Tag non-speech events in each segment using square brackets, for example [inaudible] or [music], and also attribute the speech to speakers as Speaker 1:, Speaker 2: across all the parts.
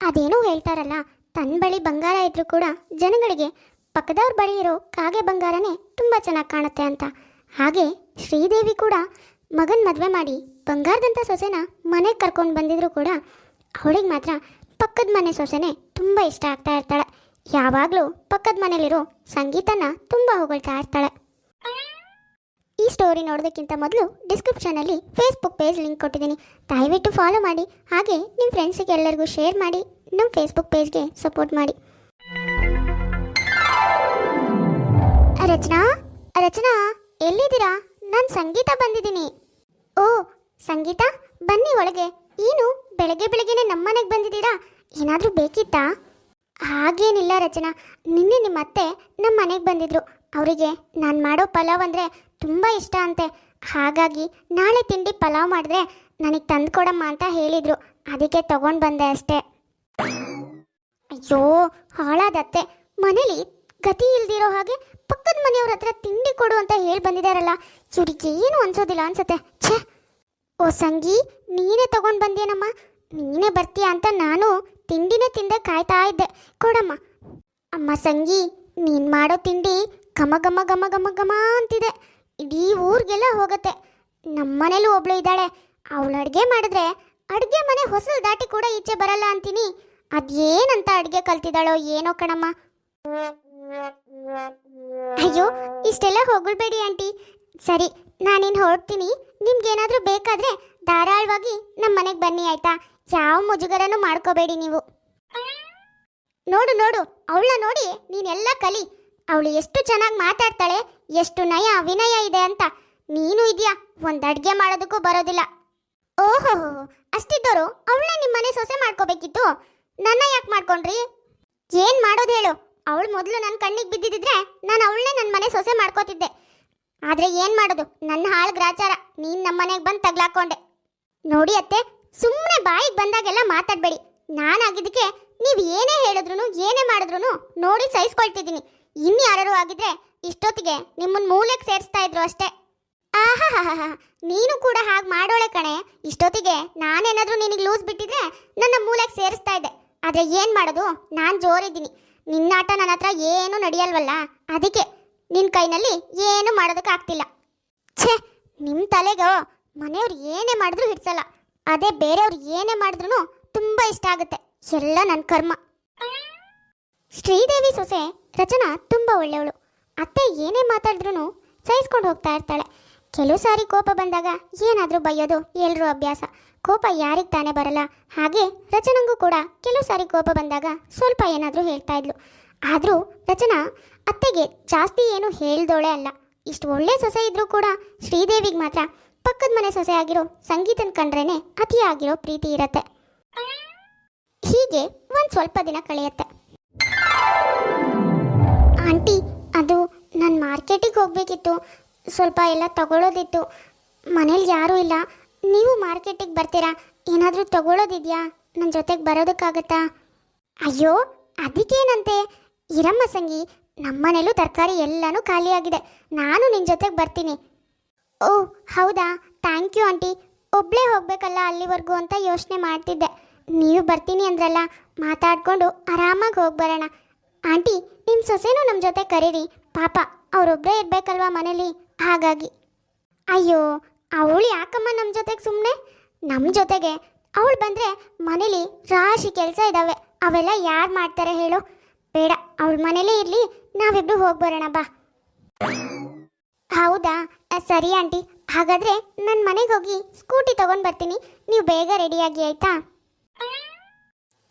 Speaker 1: ಅದೇನೋ ಹೇಳ್ತಾರಲ್ಲ ತನ್ನ ಬಳಿ ಬಂಗಾರ ಇದ್ರೂ ಕೂಡ ಜನಗಳಿಗೆ ಪಕ್ಕದವ್ರ ಬಳಿ ಇರೋ ಕಾಗೆ ಬಂಗಾರನೇ ತುಂಬ ಚೆನ್ನಾಗಿ ಕಾಣುತ್ತೆ ಅಂತ. ಹಾಗೆ ಶ್ರೀದೇವಿ ಕೂಡ ಮಗನ ಮದುವೆ ಮಾಡಿ ಬಂಗಾರದಂಥ ಸೊಸೆನ ಮನೆಗೆ ಕರ್ಕೊಂಡು ಬಂದಿದ್ರು ಕೂಡ ಅವಳಿಗೆ ಮಾತ್ರ ಪಕ್ಕದ ಮನೆ ಸೊಸೆನೇ ತುಂಬ ಇಷ್ಟ ಆಗ್ತಾ ಇರ್ತಾಳೆ. ಯಾವಾಗಲೂ ಪಕ್ಕದ ಮನೇಲಿರೋ ಸಂಗೀತನ ತುಂಬ ಹೊಗಳ್ತಾ ಇರ್ತಾಳೆ. ಸ್ಟೋರಿ ನೋಡೋದಕ್ಕಿಂತ ಮೊದಲು ಡಿಸ್ಕ್ರಿಪ್ಷನಲ್ಲಿ ಫೇಸ್ಬುಕ್ ಪೇಜ್ ಲಿಂಕ್ ಕೊಟ್ಟಿದ್ದೀನಿ. ದಯವಿಟ್ಟು ಫಾಲೋ ಮಾಡಿ. ಹಾಗೆ ನಿಮ್ಮ ಫ್ರೆಂಡ್ಸಿಗೆ ಎಲ್ಲರಿಗೂ ಶೇರ್ ಮಾಡಿ. ನಮ್ಮ ಫೇಸ್ಬುಕ್ ಪೇಜ್ಗೆ ಸಪೋರ್ಟ್ ಮಾಡಿ. ರಚನಾ ರಚನಾ, ಎಲ್ಲಿದ್ದೀರಾ? ನಾನು ಸಂಗೀತ ಬಂದಿದ್ದೀನಿ. ಓ, ಸಂಗೀತ? ಬನ್ನಿ ಒಳಗೆ. ಏನು? ಬೆಳಗ್ಗೆ ಬೆಳಗ್ಗೆನೆ ನಮ್ಮನೆಗೆ ಬಂದಿದ್ದೀರಾ? ಏನಾದರೂ ಬೇಕಿತ್ತಾ? ಹಾಗೇನಿಲ್ಲ ರಚನಾ. ನಿನ್ನೆ ನಿಮ್ಮ ಅತ್ತೆ ನಮ್ಮ ಮನೆಗೆ ಬಂದಿದ್ರು. ಅವರಿಗೆ ನಾನು ಮಾಡೋ ಪಲಾವ್ ಅಂದರೆ ತುಂಬ ಇಷ್ಟ ಅಂತೆ. ಹಾಗಾಗಿ ನಾಳೆ ತಿಂಡಿ ಪಲಾವ್ ಮಾಡಿದ್ರೆ ನನಗೆ ತಂದು ಕೊಡಮ್ಮ ಅಂತ ಹೇಳಿದರು. ಅದಕ್ಕೆ ತಗೊಂಡು ಬಂದೆ ಅಷ್ಟೇ. ಅಯ್ಯೋ, ಹಾಳಾದತ್ತೆ. ಮನೇಲಿ ಗತಿ ಇಲ್ದಿರೋ ಹಾಗೆ ಪಕ್ಕದ ಮನೆಯವ್ರ ಹತ್ರ ತಿಂಡಿ ಕೊಡು ಅಂತ ಹೇಳಿ ಬಂದಿದಾರಲ್ಲ, ಇವ್ರಿಗೆ ಏನು ಅನ್ಸೋದಿಲ್ಲ ಅನ್ಸತ್ತೆ. ಛೇ! ಓ ಸಂಗಿ, ನೀನೇ ತಗೊಂಡು ಬಂದೇನಮ್ಮ ನೀನೇ ಬರ್ತೀಯ ಅಂತ ನಾನು ತಿಂಡಿನೇ ತಿಂದೆ ಕಾಯ್ತಾ ಇದ್ದೆ. ಕೊಡಮ್ಮ. ಅಮ್ಮ ಸಂಗಿ, ನೀನು ಮಾಡೋ ತಿಂಡಿ ಘಮ ಘಮ ಘಮ ಘಮ ಘಮ ಅಂತಿದೆ. ಇಡೀ ಊರಿಗೆಲ್ಲ ಹೋಗುತ್ತೆ. ನಮ್ಮನೇಲೂ ಒಬ್ಳು ಇದ್ದಾಳೆ. ಅವಳು ಅಡುಗೆ ಮಾಡಿದ್ರೆ ಅಡುಗೆ ಮನೆ ಹೊಸಲು ದಾಟಿ ಕೂಡ ಈಚೆ ಬರಲ್ಲ ಅಂತೀನಿ. ಅದೇನಂತ ಅಡುಗೆ ಕಲ್ತಿದ್ದಾಳೋ ಏನೋ ಕಣಮ್ಮ. ಅಯ್ಯೋ, ಇಷ್ಟೆಲ್ಲ ಹೊಗಳ್ಬೇಡಿ ಆಂಟಿ. ಸರಿ, ನಾನಿನ್ ಹೊರಡ್ತೀನಿ. ನಿಮ್ಗೇನಾದರೂ ಬೇಕಾದ್ರೆ ಧಾರಾಳವಾಗಿ ನಮ್ಮ ಮನೆಗೆ ಬನ್ನಿ ಆಯ್ತಾ? ಯಾವ ಮುಜುಗರನೂ ಮಾಡ್ಕೋಬೇಡಿ ನೀವು. ನೋಡು ನೋಡು, ಅವಳನ್ನ ನೋಡಿ ನೀನೆಲ್ಲ ಕಲಿ. ಅವಳು ಎಷ್ಟು ಚೆನ್ನಾಗಿ ಮಾತಾಡ್ತಾಳೆ, ಎಷ್ಟು ನಯ ವಿನಯ ಇದೆ ಅಂತ. ನೀನು ಇದೆಯಾ, ಒಂದು ಅಡ್ಗೆ ಮಾಡೋದಕ್ಕೂ ಬರೋದಿಲ್ಲ. ಓಹೋ ಅಷ್ಟಿದ್ದವರು ಅವಳನ್ನ ನಿಮ್ಮನೆ ಸೊಸೆ ಮಾಡ್ಕೋಬೇಕಿತ್ತು. ನನ್ನ ಯಾಕೆ ಮಾಡ್ಕೊಂಡ್ರಿ? ಏನು ಮಾಡೋದು ಹೇಳು. ಅವಳು ಮೊದಲು ನನ್ನ ಕಣ್ಣಿಗೆ ಬಿದ್ದಿದ್ರೆ ನಾನು ಅವಳನ್ನೇ ನನ್ನ ಮನೆ ಸೊಸೆ ಮಾಡ್ಕೋತಿದ್ದೆ. ಆದರೆ ಏನು ಮಾಡೋದು? ನನ್ನ ಹಾಳು ಗ್ರಾಚಾರ. ನೀನು ನಮ್ಮ ಮನೆಗೆ ಬಂದು ತಗ್ಲಾಕೊಂಡೆ. ನೋಡಿ ಅತ್ತೆ ಸುಮ್ಮನೆ ಬಾಯಿಗೆ ಬಂದಾಗೆಲ್ಲ ಮಾತಾಡಬೇಡಿ. ನಾನಾಗಿದ್ದಕ್ಕೆ ನೀವು ಏನೇ ಹೇಳಿದ್ರು ಏನೇ ಮಾಡಿದ್ರು ನೋಡಿ ಸಹಿಸ್ಕೊಳ್ತಿದ್ದೀನಿ. ಇನ್ನು ಯಾರು ಆಗಿದ್ರೆ ಇಷ್ಟೊತ್ತಿಗೆ ನಿಮ್ಮನ್ನ ಮೂಲೆಗೆ ಸೇರಿಸ್ತಾ ಇದ್ರು ಅಷ್ಟೇ. ಆಹಾಹಾಹಾ ನೀನು ಕೂಡ ಹಾಗೆ ಮಾಡೋಳೆ ಕಣೆ. ಇಷ್ಟೊತ್ತಿಗೆ ನಾನೇನಾದ್ರೂ ನಿನಗೆ ಲೂಸ್ ಬಿಟ್ಟಿದ್ರೆ ನನ್ನ ಮೂಲೆಗೆ ಸೇರಿಸ್ತಾ ಇದ್ದೆ. ಆದ್ರೆ ಏನು ಮಾಡೋದು? ನಾನು ಜೋರಿದ್ದೀನಿ. ನಿನ್ನಾಟ ನನ್ನ ಹತ್ರ ಏನೂ ನಡೆಯಲ್ವಲ್ಲ? ಅದಕ್ಕೆ ನಿನ್ನ ಕೈನಲ್ಲಿ ಏನು ಮಾಡೋದಕ್ಕಾಗ್ತಿಲ್ಲ ಛೇ ನಿಮ್ಮ ತಲೆಗೋ. ಮನೆಯವ್ರು ಏನೇ ಮಾಡಿದ್ರು ಹಿಡ್ಸಲ್ಲ. ಅದೇ ಬೇರೆಯವ್ರು ಏನೇ ಮಾಡಿದ್ರು ತುಂಬ ಇಷ್ಟ ಆಗುತ್ತೆ. ಎಲ್ಲ ನನ್ನ ಕರ್ಮ. ಶ್ರೀದೇವಿ ಸೊಸೆ ರಚನಾ ತುಂಬ ಒಳ್ಳೆಯವಳು. ಅತ್ತೆ ಏನೇ ಮಾತಾಡಿದ್ರು ಸಹಿಸ್ಕೊಂಡು ಹೋಗ್ತಾ ಇರ್ತಾಳೆ. ಕೆಲವು ಸಾರಿ ಕೋಪ ಬಂದಾಗ ಏನಾದರೂ ಬೈಯೋದು ಎಲ್ಲರೂ ಅಭ್ಯಾಸ. ಕೋಪ ಯಾರಿಗೆ ತಾನೇ ಬರಲ್ಲ. ಹಾಗೆ ರಚನಂಗೂ ಕೂಡ ಕೆಲವು ಸಾರಿ ಕೋಪ ಬಂದಾಗ ಸ್ವಲ್ಪ ಏನಾದರೂ ಹೇಳ್ತಾ ಇದ್ಲು. ಆದರೂ ರಚನಾ ಅತ್ತೆಗೆ ಜಾಸ್ತಿ ಏನು ಹೇಳ್ದೋಳೆ ಅಲ್ಲ. ಇಷ್ಟು ಒಳ್ಳೆ ಸೊಸೆ ಇದ್ರೂ ಕೂಡ ಶ್ರೀದೇವಿಗೆ ಮಾತ್ರ ಪಕ್ಕದ ಮನೆ ಸೊಸೆ ಆಗಿರೋ ಸಂಗೀತನ ಕಂಡ್ರೇನೆ ಅತಿಯಾಗಿರೋ ಪ್ರೀತಿ ಇರತ್ತೆ. ಹೀಗೆ ಒಂದು ಸ್ವಲ್ಪ ದಿನ ಕಳೆಯುತ್ತೆ. ಆಂಟಿ, ಅದು ನಾನು ಮಾರ್ಕೆಟಿಗೆ ಹೋಗಬೇಕಿತ್ತು. ಸ್ವಲ್ಪ ಎಲ್ಲ ತಗೊಳ್ಳೋದಿತ್ತು ಮನೇಲಿ ಯಾರೂ ಇಲ್ಲ. ನೀವು ಮಾರ್ಕೆಟಿಗೆ ಬರ್ತೀರಾ? ಏನಾದರೂ ತಗೊಳ್ಳೋದಿದೆಯಾ ನನ್ನ ಜೊತೆಗೆ ಬರೋದಕ್ಕಾಗತ್ತಾ? ಅಯ್ಯೋ, ಅದಕ್ಕೇನಂತೆ? ಇರಮ್ಮ ಸಂಗಿ, ನಮ್ಮನೇಲೂ ತರಕಾರಿ ಎಲ್ಲನೂ ಖಾಲಿಯಾಗಿದೆ. ನಾನು ನಿನ್ನ ಜೊತೆಗೆ ಬರ್ತೀನಿ. ಓ, ಹೌದಾ? Thank you aunty. ಒಬ್ಬಳೇ ಹೋಗಬೇಕಲ್ಲ ಅಲ್ಲಿವರೆಗೂ ಅಂತ ಯೋಚನೆ ಮಾಡ್ತಿದ್ದೆ. ನೀವು ಬರ್ತೀನಿ ಅಂದ್ರಲ್ಲ, ಮಾತಾಡಿಕೊಂಡು ಆರಾಮಾಗಿ ಹೋಗಿ ಬರೋಣ ಆಂಟಿ ನಿಮ್ಮ ಸೊಸೆನೂ ನಮ್ಮ ಜೊತೆ ಕರೀರಿ. ಪಾಪ ಅವರೊಬ್ಬರೇ ಇರಬೇಕಲ್ವಾ ಮನೇಲಿ? ಹಾಗಾಗಿ. ಅಯ್ಯೋ, ಅವಳು ಯಾಕಮ್ಮ ನಮ್ಮ ಜೊತೆಗೆ ಸುಮ್ಮನೆ ನಮ್ಮ ಜೊತೆಗೆ ಅವಳು ಬಂದರೆ ಮನೇಲಿ ರಾಶಿ ಕೆಲಸ ಇದ್ದಾವೆ ಅವೆಲ್ಲ ಯಾರು ಮಾಡ್ತಾರೆ ಹೇಳು? ಬೇಡ, ಅವಳ ಮನೇಲೇ ಇರಲಿ ನಾವಿಬ್ಬರು ಹೋಗಿ ಬರೋಣ, ಬಾ. ಹೌದಾ? ಸರಿ ಆಂಟಿ. ಹಾಗಾದರೆ ನನ್ನ ಮನೆಗೆ ಹೋಗಿ ಸ್ಕೂಟಿ ತೊಗೊಂಡು ಬರ್ತೀನಿ. ನೀವು ಬೇಗ ರೆಡಿಯಾಗಿ ಆಯಿತಾ?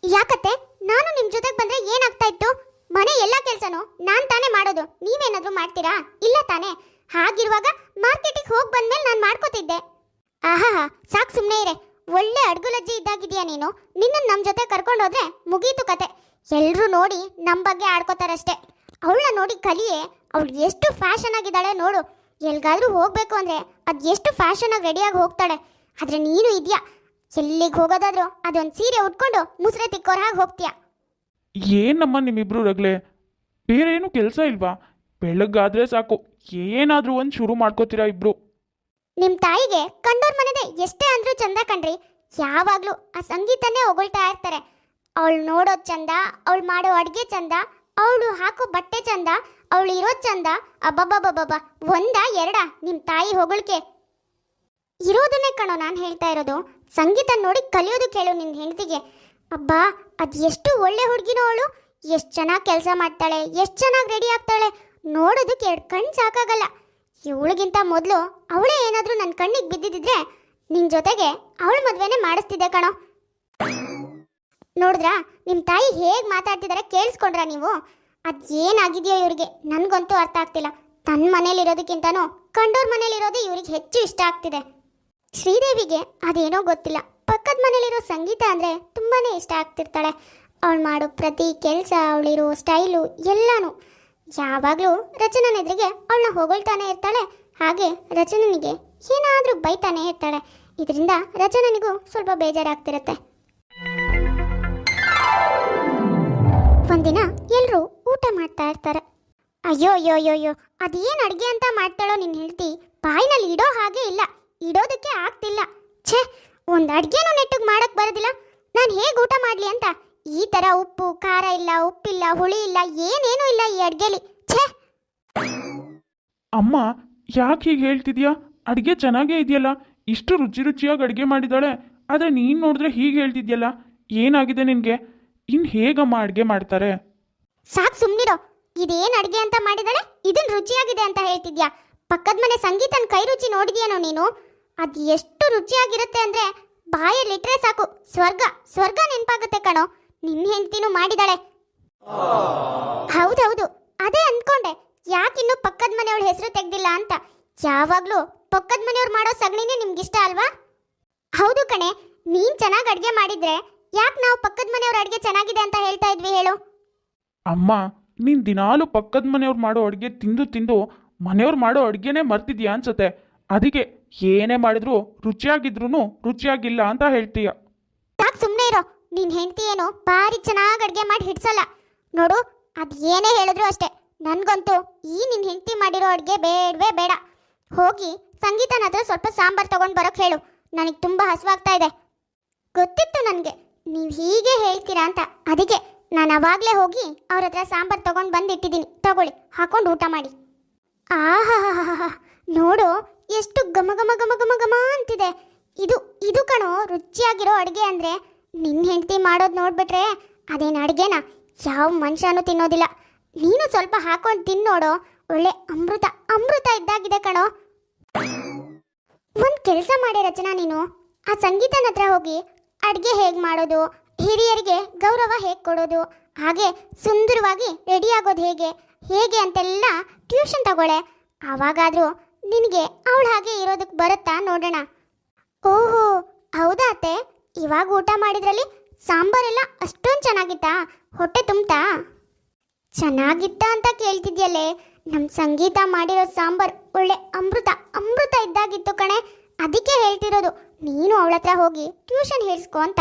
Speaker 1: ಯಾಕತ್ತೆ? ನಾನು ನಿಮ್ಮ ಜೊತೆಗೆ ಬಂದರೆ ಏನಾಗ್ತಾ ಇತ್ತು? ಮನೆ ಎಲ್ಲ ಕೆಲಸನೂ ನಾನು ತಾನೇ ಮಾಡೋದು. ನೀವೇನಾದ್ರೂ ಮಾಡ್ತೀರಾ? ಇಲ್ಲ ತಾನೇ. ಹಾಗಿರುವಾಗ ಮಾರ್ಕೆಟಿಗೆ ಹೋಗಿ ಬಂದ್ಮೇಲೆ ನಾನು ಮಾಡ್ಕೋತಿದ್ದೆ. ಆಹಾ ಸಾಕು ಸುಮ್ಮನೆ ಇರೆ. ಒಳ್ಳೆ ಅಡ್ಗುಲಜ್ಜಿ ಇದ್ದಾಗಿದ್ಯಾ ನೀನು? ನಿನ್ನ ನಮ್ಮ ಜೊತೆ ಕರ್ಕೊಂಡು ಹೋದ್ರೆ ಮುಗೀತು ಕತೆ. ಎಲ್ಲರೂ ನೋಡಿ ನಮ್ಮ ಬಗ್ಗೆ ಆಡ್ಕೋತಾರಷ್ಟೇ. ಅವಳನ್ನ ನೋಡಿ ಕಲಿಯೇ ಅವಳು ಎಷ್ಟು ಫ್ಯಾಷನ್ ಆಗಿದ್ದಾಳೆ ನೋಡು. ಎಲ್ಗಾದ್ರೂ ಹೋಗ್ಬೇಕು ಅಂದ್ರೆ ಅದು ಎಷ್ಟು ಫ್ಯಾಷನ್ ಆಗಿ ರೆಡಿಯಾಗಿ ಹೋಗ್ತಾಳೆ. ಆದ್ರೆ ನೀನು ಇದೆಯಾ? ಎಲ್ಲಿಗೆ ಹೋಗೋದಾದ್ರೂ ಅದೊಂದು ಸೀರೆ ಉಟ್ಕೊಂಡು ಮುಸ್ರೆ ತಿಕ್ಕೋರ ಹಾಗೆ ಹೋಗ್ತೀಯಾ?
Speaker 2: ಏನಮ್ಮ ನಿಮ್ಮಿಬ್ರು ರಗ್ಲೆ ಬೇರೆ ಏನು ಕೆಲಸ ಇಲ್ವಾ? ಬೆಳಗ್ಗಾದ್ರೆ ಸಾಕು. ಏನಾದರೂ ಒಂದು ಶುರು ಮಾಡ್ಕೋತೀರಾ ಇಬ್ರು?
Speaker 1: ನಿಮ್ ತಾಯಿಗೆ ಕಂಡೋರ್ ಮನೆದೆ ಎಷ್ಟೇ ಅಂದ್ರೂ ಚಂದ ಕಣ್ರಿ. ಯಾವಾಗ್ಲೂ ಆ ಸಂಗೀತನೇ ಹೊಗಳ್ತಾ ಇರ್ತಾರೆ. ಅವಳು ನೋಡೋದು ಚಂದ, ಅವಳು ಮಾಡೋ ಅಡುಗೆ ಚಂದ, ಅವಳು ಹಾಕೋ ಬಟ್ಟೆ ಚಂದ, ಅವಳು ಇರೋದು ಚಂದ. ಅಬ್ಬಬ್ಬಬ್ಬಬ್ಬ. ಒಂದ ಎರಡ ನಿಮ್ಮ ತಾಯಿ ಹೊಗಳಿಕೆ? ಇರೋದನ್ನೇ ಕಣೋ ನಾನು ಹೇಳ್ತಾ ಇರೋದು. ಸಂಗೀತ ನೋಡಿ ಕಲಿಯೋದು ಕೇಳು ನಿನ್ನ ಹೆಂಡತಿಗೆ. ಅಬ್ಬಾ ಅದು ಎಷ್ಟು ಒಳ್ಳೆ ಹುಡುಗಿನೋ ಅವಳು. ಎಷ್ಟು ಚೆನ್ನಾಗಿ ಕೆಲಸ ಮಾಡ್ತಾಳೆ, ಎಷ್ಟು ಚೆನ್ನಾಗಿ ರೆಡಿ ಆಗ್ತಾಳೆ ನೋಡೋದಕ್ಕೆ ಎರಡು ಕಣ್ಣು ಸಾಕಾಗಲ್ಲ. ಇವಳಿಗಿಂತ ಮೊದಲು ಅವಳೇ ಏನಾದರೂ ನನ್ನ ಕಣ್ಣಿಗೆ ಬಿದ್ದಿದ್ದಿದ್ರೆ ನಿನ್ನ ಜೊತೆಗೆ ಅವಳ ಮದುವೆನೇ ಮಾಡಿಸ್ತಿದ್ದೆ ಕಣೋ. ನೋಡಿದ್ರಾ ನಿಮ್ಮ ತಾಯಿ ಹೇಗೆ ಮಾತಾಡ್ತಿದ್ದಾರೆ ಕೇಳಿಸ್ಕೊಂಡ್ರಾ ನೀವು? ಅದು ಏನಾಗಿದೆಯೋ ಇವರಿಗೆ, ನನಗಂತೂ ಅರ್ಥ ಆಗ್ತಿಲ್ಲ. ತನ್ನ ಮನೇಲಿರೋದಕ್ಕಿಂತನೂ ಕಂಡೋರ್ ಮನೇಲಿರೋದೇ ಇವ್ರಿಗೆ ಹೆಚ್ಚು ಇಷ್ಟ ಆಗ್ತಿದೆ. ಶ್ರೀದೇವಿಗೆ ಅದೇನೋ ಗೊತ್ತಿಲ್ಲ. ಪಕ್ಕದ ಮನೇಲಿರೋ ಸಂಗೀತ ಅಂದರೆ ತುಂಬಾ ಇಷ್ಟ ಆಗ್ತಿರ್ತಾಳೆ. ಅವಳು ಮಾಡೋ ಪ್ರತಿ ಕೆಲಸ, ಅವಳಿರೋ ಸ್ಟೈಲು ಎಲ್ಲನೂ. ಯಾವಾಗಲೂ ರಚನನ ಎದುರಿಗೆ ಅವಳನ್ನ ಹೊಗಳ್ತಾನೆ ಇರ್ತಾಳೆ. ಹಾಗೆ ರಚನನಿಗೆ ಏನಾದರೂ ಬೈತಾನೆ ಇರ್ತಾಳೆ. ಇದರಿಂದ ರಚನನಿಗೂ ಸ್ವಲ್ಪ ಬೇಜಾರಾಗ್ತಿರುತ್ತೆ. ಒಂದಿನ ಎಲ್ಲರೂ ಊಟ ಮಾಡ್ತಾ ಇರ್ತಾರೆ. ಅಯ್ಯೋ ಅಯ್ಯೋ ಅಯ್ಯೋ ಅಯ್ಯೋ, ಅದೇನು ಅಡುಗೆ ಅಂತ ಮಾಡ್ತಾಳೋ ನಿನ್ನ ಹೇಳ್ತಿ ಬಾಯಿನಲ್ಲಿ ಇಡೋ ಹಾಗೆ ಇಲ್ಲ. ಇಡೋದಕ್ಕೆ ಆಗ್ತಿಲ್ಲ. ಛೇ, ಒಂದು ಅಡುಗೆನೂ ನೆಟ್ಟಿಗೆ ಮಾಡೋಕ್ಕೆ ಬರೋದಿಲ್ಲ. ನಾನು ಹೇಗೆ ಊಟ ಮಾಡಲಿ ಅಂತ? ಈ ಥರ ಉಪ್ಪು ಖಾರ ಇಲ್ಲ ಉಪ್ಪಿಲ್ಲ ಹುಳಿ ಇಲ್ಲ ಏನೇನೂ ಇಲ್ಲ ಈ ಅಡುಗೆಲಿ. ಛೇ!
Speaker 2: ಅಮ್ಮ ಯಾಕೆ ಹೀಗೆ ಹೇಳ್ತಿದ್ಯಾ? ಅಡುಗೆ ಚೆನ್ನಾಗೇ ಇದೆಯಲ್ಲ ಇಷ್ಟು ರುಚಿ ರುಚಿಯಾಗಿ ಅಡುಗೆ ಮಾಡಿದ್ದಾಳೆ ಆದರೆ ನೀನು ನೋಡಿದ್ರೆ ಹೀಗೆ ಹೇಳ್ತಿದ್ಯಲ್ಲ ಏನಾಗಿದೆ ನಿನಗೆ? ಇನ್ನು ಹೇಗಮ್ಮ ಅಡುಗೆ ಮಾಡ್ತಾರೆ?
Speaker 1: ಸಾಕು ಸುಮ್ಮನಿರೋ ಇದೇನು ಅಡುಗೆ ಅಂತ ಮಾಡಿದಾಳೆ ಇದನ್ ರುಚಿಯಾಗಿದೆ ಅಂತ ಹೇಳ್ತಿದ್ಯಾ? ಪಕ್ಕದ ಮನೆ ಸಂಗೀತನ ಕೈ ರುಚಿ ನೋಡಿದ್ಯಾನೋ ನೀನು? ಅದು ಎಷ್ಟು ರುಚಿಯಾಗಿರುತ್ತೆ ಅಂದ್ರೆ ಬಾಯಲ್ಲಿಟ್ರೆ ಸಾಕು. ಸ್ವರ್ಗ ಸ್ವರ್ಗ ನೆನಪಾಗುತ್ತೆ ಕಣೋ. ನಿನ್ನ ಹೆಂಡತಿನೂ ಮಾಡಿದಾಳೆ. ಹೌದೌದು, ಅದೇ ಅಂದ್ಕೊಂಡೆ ಯಾಕಿನ್ನೂ ಪಕ್ಕದ ಮನೆಯವಳ ಹೆಸರು ತೆಗ್ದಿಲ್ಲ ಅಂತ. ಯಾವಾಗ್ಲೂ ಪಕ್ಕದ ಮನೆಯವ್ರು ಮಾಡೋ ಸಗಣಿನೇ ನಿಮ್ಗಿಷ್ಟ ಅಲ್ವಾ? ಹೌದು ಕಣೆ, ನೀನ್ ಚೆನ್ನಾಗಿ ಅಡ್ಗೆ ಮಾಡಿದ್ರೆ ಯಾಕೆ ನಾವು ಪಕ್ಕದ ಮನೆಯವ್ರ ಅಡ್ಗೆ ಚೆನ್ನಾಗಿದೆ ಅಂತ ಹೇಳ್ತಾ ಇದ್ವಿ ಹೇಳು.
Speaker 2: ಅಮ್ಮ, ನೀನ್ ದಿನಾಲು ಪಕ್ಕದ ಮನೆಯವ್ರು ಮಾಡೋ ಅಡುಗೆ ತಿಂದು ತಿಂದು ಮನೆಯವ್ರು ಮಾಡೋ ಅಡುಗೆನೇ ಮರ್ತಿದ್ಯಾ ಅನ್ಸುತ್ತೆ. ಅದಕ್ಕೆ ಏನೇ ಮಾಡಿದ್ರು ರುಚಿಯಾಗಿದ್ರು ರುಚಿಯಾಗಿಲ್ಲ ಅಂತ ಹೇಳ್ತೀಯ.
Speaker 1: ಯಾಕೆ ಸುಮ್ಮನೆ ಇರೋ? ನಿನ್ ಹೆಂಡತಿ ಏನು ಭಾರಿ ಚೆನ್ನಾಗಿ ಅಡ್ಗೆ ಮಾಡಿ ಹಿಡ್ಸಲ್ಲ. ನೋಡು, ಅದು ಏನೇ ಹೇಳಿದ್ರು ಅಷ್ಟೇ. ನನ್ಗಂತೂ ಈ ನಿನ್ ಹೆಂಡತಿ ಮಾಡಿರೋ ಅಡ್ಗೆ ಬೇಡವೇ ಬೇಡ. ಹೋಗಿ ಸಂಗೀತನ ಹತ್ರ ಸ್ವಲ್ಪ ಸಾಂಬಾರ್ ತಗೊಂಡ್ ಬರೋಕ್ ಹೇಳು. ನನಗೆ ತುಂಬಾ ಹಸುವಾಗ್ತಾ ಇದೆ. ಗೊತ್ತಿತ್ತು ನನಗೆ. ನೀವು ಹೀಗೆ ಹೇಳ್ತೀರಾ ಅಂತ. ಅದಕ್ಕೆ ನಾನು ಅವಾಗಲೇ ಹೋಗಿ ಅವ್ರ ಹತ್ರ ಸಾಂಬಾರ್ ತಗೊಂಡು ಬಂದಿಟ್ಟಿದ್ದೀನಿ ತಗೊಳ್ಳಿ, ಹಾಕೊಂಡು ಊಟ ಮಾಡಿ. ಆಹಾ ನೋಡು ಎಷ್ಟು ಘಮ ಘಮ ಘಮ ಘಮ ಘಮ ಅಂತಿದೆ. ಇದು ಇದು ಕಣೋ, ರುಚಿಯಾಗಿರೋ ಅಡುಗೆ ಅಂದರೆ ನಿನ್ನ ಹೆಂಡತಿ ಮಾಡೋದು ನೋಡ್ಬಿಟ್ರೆ ಅದೇನು ಅಡುಗೆನ? ಯಾವ ಮನುಷ್ಯನೂ ತಿನ್ನೋದಿಲ್ಲ. ನೀನು ಸ್ವಲ್ಪ ಹಾಕೊಂಡು ತಿನ್ನೋಡು ಒಳ್ಳೆ ಅಮೃತ ಅಮೃತ ಇದ್ದಾಗಿದೆ ಕಣೋ. ಒಂದು ಕೆಲಸ ಮಾಡಿ ರಚನಾ ನೀನು. ಆ ಸಂಗೀತನ ಹತ್ರ ಹೋಗಿ ಅಡುಗೆ ಹೇಗೆ ಮಾಡೋದು? ಹಿರಿಯರಿಗೆ ಗೌರವ ಹೇಗೆ ಕೊಡೋದು? ಹಾಗೆ ಸುಂದರವಾಗಿ ರೆಡಿ ಆಗೋದು ಹೇಗೆ? ಹೇಗೆ ಅಂತೆಲ್ಲ ಟ್ಯೂಷನ್ ತಗೊಳ್ಳೆ ಆವಾಗಾದರೂ ನಿನಗೆ ಅವಳು ಹಾಗೆ ಇರೋದಕ್ಕೆ ಬರುತ್ತಾ ನೋಡೋಣ. ಓಹೋ, ಹೌದಾ ಅತ್ತೆ? ಇವಾಗ ಊಟ ಮಾಡಿದ್ರಲ್ಲಿ ಸಾಂಬಾರೆಲ್ಲ ಅಷ್ಟೊಂದು ಚೆನ್ನಾಗಿತ್ತಾ? ಹೊಟ್ಟೆ ತುಂಬ್ತಾ? ಚೆನ್ನಾಗಿತ್ತ ಅಂತ ಕೇಳ್ತಿದ್ಯಲ್ಲೇ ನಮ್ಮ ಸಂಗೀತ ಮಾಡಿರೋ ಸಾಂಬಾರ್ ಒಳ್ಳೆ ಅಮೃತ ಅಮೃತ ಇದ್ದಾಗಿತ್ತು ಕಣೆ. ಅದಕ್ಕೆ ಹೇಳ್ತಿರೋದು, ನೀನು ಅವಳ ಹತ್ರ ಹೋಗಿ ಟ್ಯೂಷನ್ ಹೇಳಿಸ್ಕೊ ಅಂತ.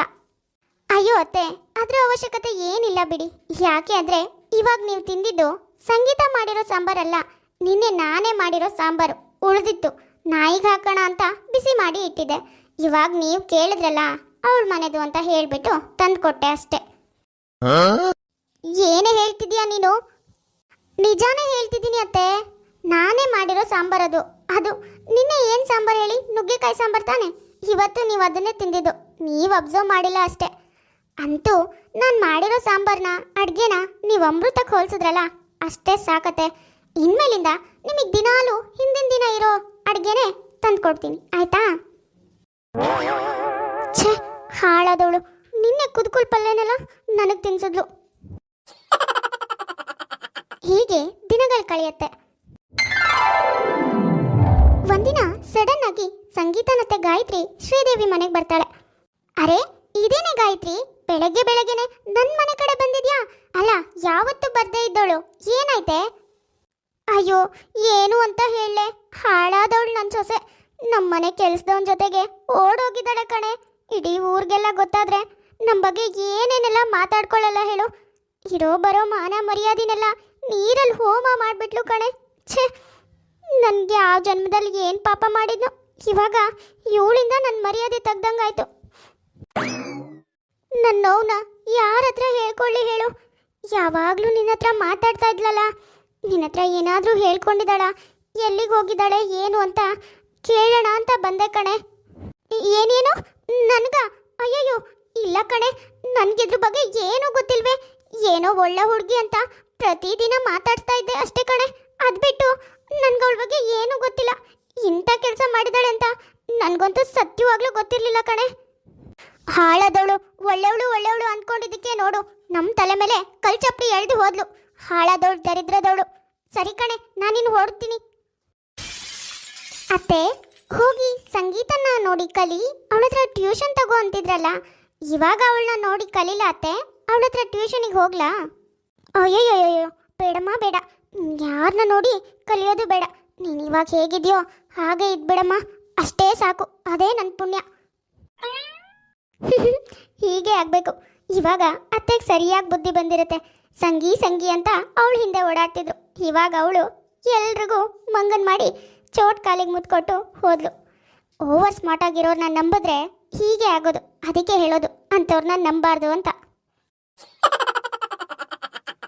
Speaker 1: ಅಯ್ಯೋ ಅತ್ತೆ, ಅದರ ಅವಶ್ಯಕತೆ ಏನಿಲ್ಲ ಬಿಡಿ. ಯಾಕೆ ಅಂದರೆ ಇವಾಗ ನೀವು ತಿಂದಿದ್ದು ಸಂಗೀತ ಮಾಡಿರೋ ಸಾಂಬಾರಲ್ಲ, ನಿನ್ನೆ ನಾನೇ ಮಾಡಿರೋ ಸಾಂಬಾರು. ಉಳಿದಿತ್ತು. ನಾಯಿಗೆ ಹಾಕೋಣ ಅಂತ ಬಿಸಿ ಮಾಡಿ ಇಟ್ಟಿದ್ದೆ. ಇವಾಗ ನೀವು ಕೇಳಿದ್ರಲ್ಲ ಅವಳ ಮನೆದು ಅಂತ ಹೇಳಿಬಿಟ್ಟು ತಂದ್ಕೊಟ್ಟೆ ಅಷ್ಟೇ. ಏನೇ ಹೇಳ್ತಿದ್ಯಾ ನೀನು? ನಿಜಾನೇ ಹೇಳ್ತಿದ್ದೀನಿ ಅತ್ತೆ. ನಾನೇ ಮಾಡಿರೋ ಸಾಂಬಾರದು. ಅದು, ನಿನ್ನೆ ಏನು ಸಾಂಬಾರು ಹೇಳಿ? ನುಗ್ಗೆಕಾಯಿ ಸಾಂಬಾರು ತಾನೆ? ಇವತ್ತು ನೀವು ಅದನ್ನೇ ತಿಂದಿದ್ದು. ನೀವು ಅಬ್ಸರ್ವ್ ಮಾಡಿಲ್ಲ ಅಷ್ಟೇ. ಅಂತೂ, ನಾನು ಮಾಡಿರೋ ಸಾಂಬಾರನ್ನ ಅಡುಗೆನ ನೀವು ಅಮೃತಕ್ಕೆ ಹೋಲಿಸಿದ್ರಲ್ಲ, ಅಷ್ಟೇ ಸಾಕತ್ತೆ. ಇನ್ಮೇಲಿಂದ ನಿಮಗೆ ದಿನಾಲು ಹಿಂದಿನ ದಿನ ಇರೋ ಅಡುಗೆನೇ ತಂದ್ಕೊಡ್ತೀನಿ, ಆಯ್ತಾ? ಛೇ, ಹಾಳಾದವಳು. ನಿನ್ನೆ ಕುದ್ಕುಲ್ ಪಲ್ಯನೆಲ್ಲ ನನಗೆ ತಿನ್ಸಿದ್ಲು. ಹೀಗೆ ದಿನಗಳು ಕಳೆಯುತ್ತೆ. ಒಂದಿನ ಸಡನ್ ಆಗಿ ಸಂಗೀತನತ್ತೆ ಗಾಯತ್ರಿ ಶ್ರೀದೇವಿ ಮನೆಗೆ ಬರ್ತಾಳೆ. ಅರೆ, ಇದೇನೆ ಗಾಯತ್ರಿ? ಬೆಳಗ್ಗೆ ಬೆಳಗ್ಗೆನೆ ನನ್ನ ಮನೆ ಕಡೆ ಬಂದಿದ್ಯಾ? ಅಲ್ಲ, ಯಾವತ್ತು ಬರ್ದೇ ಇದ್ದೋಳು. ಏನಾಯ್ತೆ? ಅಯ್ಯೋ, ಏನು ಅಂತ ಹೇಳಲೆ? ಹಾಳಾದವಳು ನನ್ನ ಸೊಸೆ. ನಮ್ಮನೆ ಕೆಲ್ಸದವನ ಜೊತೆಗೆ ಓಡೋಗಿದ್ದಾಳೆ ಕಣೆ. ಇಡೀ ಊರಿಗೆಲ್ಲ ಗೊತ್ತಾದ್ರೆ ನಮ್ಮ ಬಗ್ಗೆ ಏನೇನೆಲ್ಲ ಮಾತಾಡ್ಕೊಳ್ಳಲ್ಲ ಹೇಳು. ಇರೋ ಬರೋ ಮಾನ ಮರ್ಯಾದಿನೆಲ್ಲ ನೀರಲ್ಲಿ ಹೋಮ ಮಾಡಿಬಿಟ್ಲು ಕಣೆ. ಛೇ, ನನಗೆ ಆ ಜನ್ಮದಲ್ಲಿ ಏನು ಪಾಪ ಮಾಡಿದ್ನು? ಇವಾಗ ಇವಳಿಂದ ನನ್ನ ಮರ್ಯಾದೆ ತೆಗ್ದಂಗಾಯ್ತು. ನನ್ನ ನೋವನ್ನ ಯಾರ ಹತ್ರ ಹೇಳ್ಕೊಳ್ಳಿ ಹೇಳು. ಯಾವಾಗಲೂ ನಿನ್ನ ಹತ್ರ ಮಾತಾಡ್ತಾ ಇದ್ಲಲ್ಲ. ನಿನ್ನ ಹತ್ರ ಏನಾದರೂ ಹೇಳ್ಕೊಂಡಿದ್ದಾಳ? ಎಲ್ಲಿಗೆ ಹೋಗಿದ್ದಾಳೆ, ಏನು ಅಂತ ಕೇಳೋಣ ಅಂತ ಬಂದೆ ಕಣೆ. ಏನೇನು? ನನ್ಗ? ಅಯ್ಯಯ್ಯೋ, ಇಲ್ಲ ಕಣೆ, ನನಗಿದ್ರ ಬಗ್ಗೆ ಏನೂ ಗೊತ್ತಿಲ್ವೇ? ಏನೋ ಒಳ್ಳೆ ಹುಡುಗಿ ಅಂತ ಪ್ರತಿದಿನ ಮಾತಾಡ್ತಾ ಇದ್ದೆ ಅಷ್ಟೇ ಕಣೆ. ಅದ್ಬಿಟ್ಟು ನನ್ಗೆ ಅವಳ ಬಗ್ಗೆ ಏನೂ ಗೊತ್ತಿಲ್ಲ. ಇಂಥ ಕೆಲಸ ಮಾಡಿದಾಳೆ ಅಂತ ನನಗಂತೂ ಸತ್ಯವಾಗ್ಲೂ ಗೊತ್ತಿರಲಿಲ್ಲ ಕಣೆ. ಹಾಳಾದವಳು ಒಳ್ಳೆಯವಳು ಒಳ್ಳೆಯವಳು ಅಂದ್ಕೊಂಡಿದ್ದಕ್ಕೆ ನೋಡು. ನಮ್ಮ ತಲೆ ಮೇಲೆ ಕಲ್ಚಪ್ಪಿ ಎಳ್ದು ಹೋದ್ಲು. ಹಾಳಾದವಳು ದರಿದ್ರದವಳು ಸರಿ ಕಣೆ, ನಾನಿನ್ನು ಹೊರಡ್ತೀನಿ ಅತ್ತೆ, ಹೋಗಿ ಸಂಗೀತನ ನೋಡಿ ಕಲಿ. ಅವಳತ್ರ ಟ್ಯೂಷನ್ ತಗೋ ಅಂತಿದ್ರಲ್ಲ, ಇವಾಗ ಅವಳನ್ನ ನೋಡಿ ಕಲೀಲ ಅತ್ತೆ. ಅವಳತ್ರ ಟ್ಯೂಷನಿಗೆ ಹೋಗ್ಲಾ? ಅಯ್ಯೋ ಬೇಡಮ್ಮ, ಬೇಡ. ಯಾರನ್ನ ನೋಡಿ ಕಲಿಯೋದು ಬೇಡ. ನೀನು ಇವಾಗ ಹೇಗಿದ್ಯೋ, ಹಾಗೆ ಇದ್ಬಿಡಮ್ಮ. ಅಷ್ಟೇ ಸಾಕು, ಅದೇ ನನ್ನ ಪುಣ್ಯ. [laughs] ಹೀಗೆ ಆಗಬೇಕು. ಇವಾಗ ಅತ್ತೆಗೆ ಸರಿಯಾಗಿ ಬುದ್ಧಿ ಬಂದಿರುತ್ತೆ. ಸಂಗಿ ಸಂಗಿ ಅಂತ ಅವಳು ಹಿಂದೆ ಓಡಾಡ್ತಿದ್ರು. ಇವಾಗ ಅವಳು ಎಲ್ರಿಗೂ ಮಂಗನ್ ಮಾಡಿ ಚೋಟ್ ಕಾಲಿಗೆ ಮುತ್ಕೊಟ್ಟು ಹೋದ್ಲು. ಓವರ್ ಸ್ಮಾರ್ಟ್ ಆಗಿರೋರ್ನ ನಂಬಿದ್ರೆ ಹೀಗೆ ಆಗೋದು. ಅದಕ್ಕೆ ಹೇಳೋದು ಅಂಥವ್ರನ್ನ ನಂಬಾರ್ದು ಅಂತ.